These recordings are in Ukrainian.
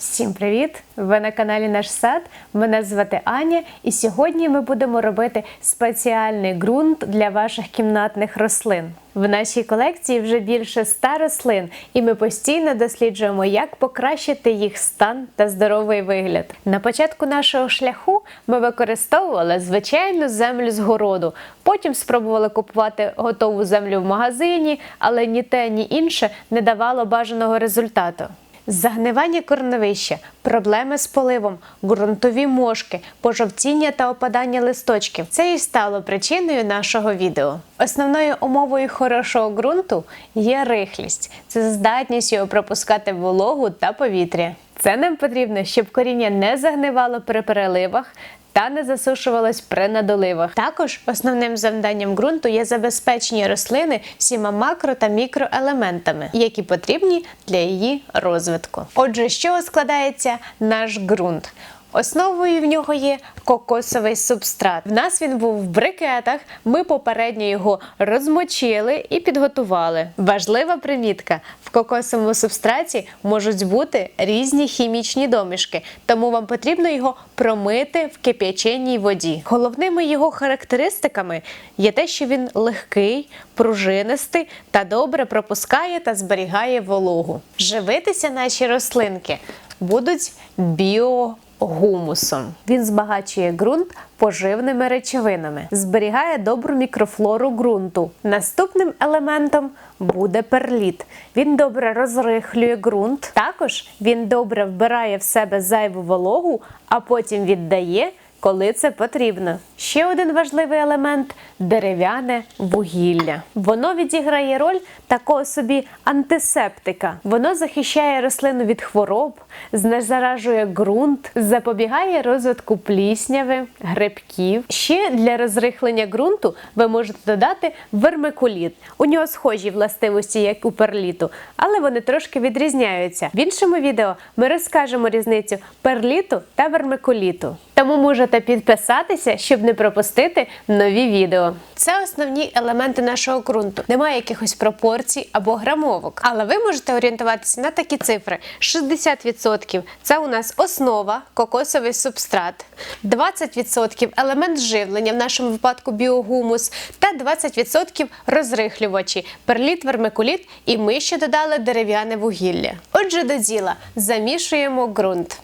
Всім привіт! Ви на каналі Наш сад. Мене звати Аня, і сьогодні ми будемо робити спеціальний ґрунт для ваших кімнатних рослин. В нашій колекції вже більше ста рослин, і ми постійно досліджуємо, як покращити їх стан та здоровий вигляд. На початку нашого шляху ми використовували звичайну землю з городу. Потім спробували купувати готову землю в магазині, але ні те, ні інше не давало бажаного результату. Загнивання корневища, проблеми з поливом, ґрунтові мошки, пожовтіння та опадання листочків це і стало причиною нашого відео. Основною умовою хорошого ґрунту є рихлість, це здатність його пропускати вологу та повітря. Це нам потрібно, щоб коріння не загнивало при переливах. Та не засушувалось при надоливах. Також основним завданням ґрунту є забезпечення рослини всіма макро та мікроелементами, які потрібні для її розвитку. Отже, з чого складається наш ґрунт? Основою в нього є кокосовий субстрат. В нас він був в брикетах. Ми попередньо його розмочили і підготували. Важлива примітка: в кокосовому субстраті можуть бути різні хімічні домішки, тому вам потрібно його промити в кип'яченій воді. Головними його характеристиками є те, що він легкий, пружинистий та добре пропускає та зберігає вологу. Живитися наші рослинки будуть біо гумусом. Він збагачує ґрунт поживними речовинами, зберігає добру мікрофлору ґрунту. Наступним елементом буде перліт. Він добре розрихлює ґрунт. Також він добре вбирає в себе зайву вологу, а потім віддає. Коли це потрібно. Ще один важливий елемент дерев'яне вугілля. Воно відіграє роль такого собі антисептика. Воно захищає рослину від хвороб, знезаражує ґрунт, запобігає розвитку плісняви, грибків. Ще для розрихлення ґрунту ви можете додати вермикуліт. У нього схожі властивості, як у перліту, але вони трошки відрізняються. В іншому відео ми розкажемо різницю перліту та вермикуліту. Тому можете підписатися, щоб не пропустити нові відео. Це основні елементи нашого ґрунту. Немає якихось пропорцій або грамовок. Але ви можете орієнтуватися на такі цифри: 60% це у нас основа, кокосовий субстрат, 20% елемент живлення, в нашому випадку біогумус, та 20% розрихлювачі, перліт, вермикуліт, і ми ще додали дерев'яне вугілля. Отже, до діла замішуємо ґрунт.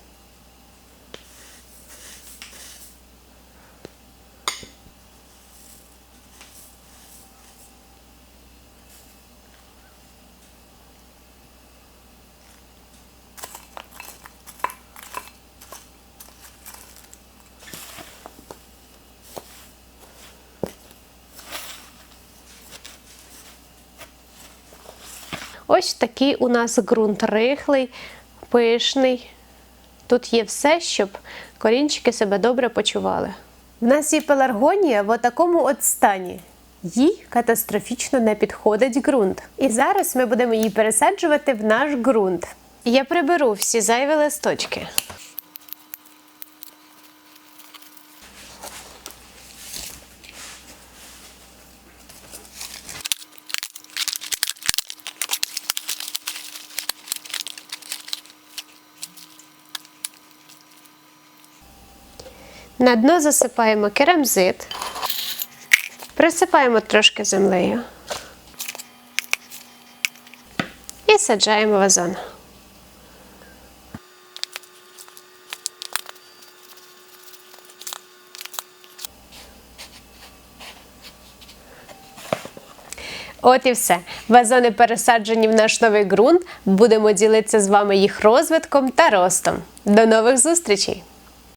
Ось такий у нас ґрунт рихлий, пишний. Тут є все, щоб корінчики себе добре почували. В нас є пеларгонія в такому от стані. Їй катастрофічно не підходить ґрунт. І зараз ми будемо її пересаджувати в наш ґрунт. Я приберу всі зайві листочки. На дно засипаємо керамзит, присипаємо трошки землею і саджаємо вазон. От і все. Вазони пересаджені в наш новий ґрунт. Будемо ділитися з вами їх розвитком та ростом. До нових зустрічей!